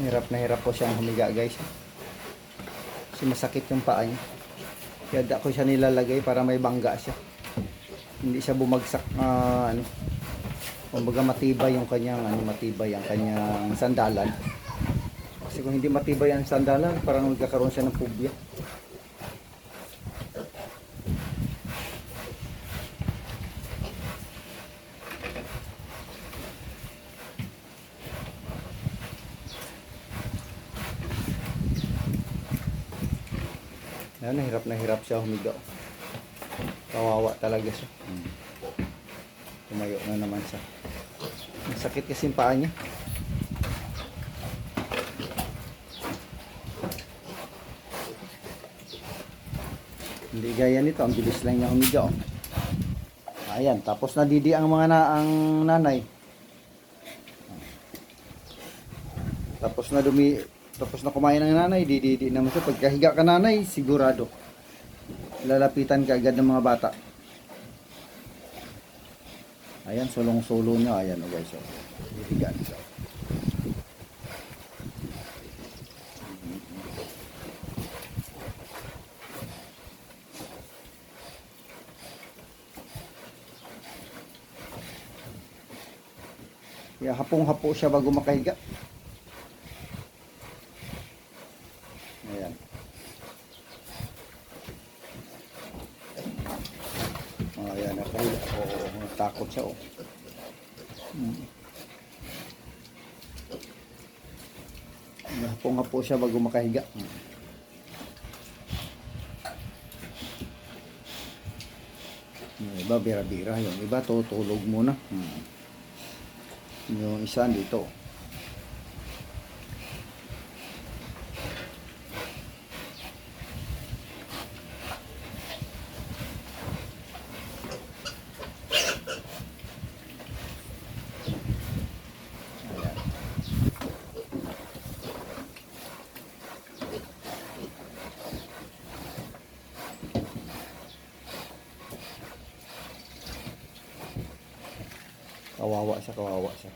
Hirap na hirap po siyang humiga guys. Kasi masakit yung paa niya. Kaya da ko siya nilalagay para may bangga siya. Hindi siya bumagsak ah, ano. Kumbaga matibay yung kanyang ano, matibay ang kanyang sandalan. Kasi kung hindi matibay ang sandalan, parang magkakaroon siya ng phobia. Ayan, hirap na hirap siya humiga. Kawawa talaga siya. Tumayo na naman siya. Ang sakit kasi yung paa niya. Hindi gaya nito, ang bilis lang niya humiga. Oh. Ayan, tapos nadidi ang mga na, ang nanay. Tapos na dumi, tapos na kumain ng nanay, dididi naman siya. Pagkahiga ka nanay, sigurado. Lalapitan ka agad ng mga bata. Ayan, sulong-sulo niya. Ayan, oh guys. Oh. Hihiga na siya. Kaya hapong-hapo siya bago makahiga. Ayan. Oh, ayan, nakahiga. Oo, natakot siya. Oh. Hmm. Hapong-hapo siya bago makahiga. Hmm. Yung iba, bira-bira. Yung iba, tutulog muna. Hmm. Yung isa dito. Ayan. Kawawa siya, kawawa siya.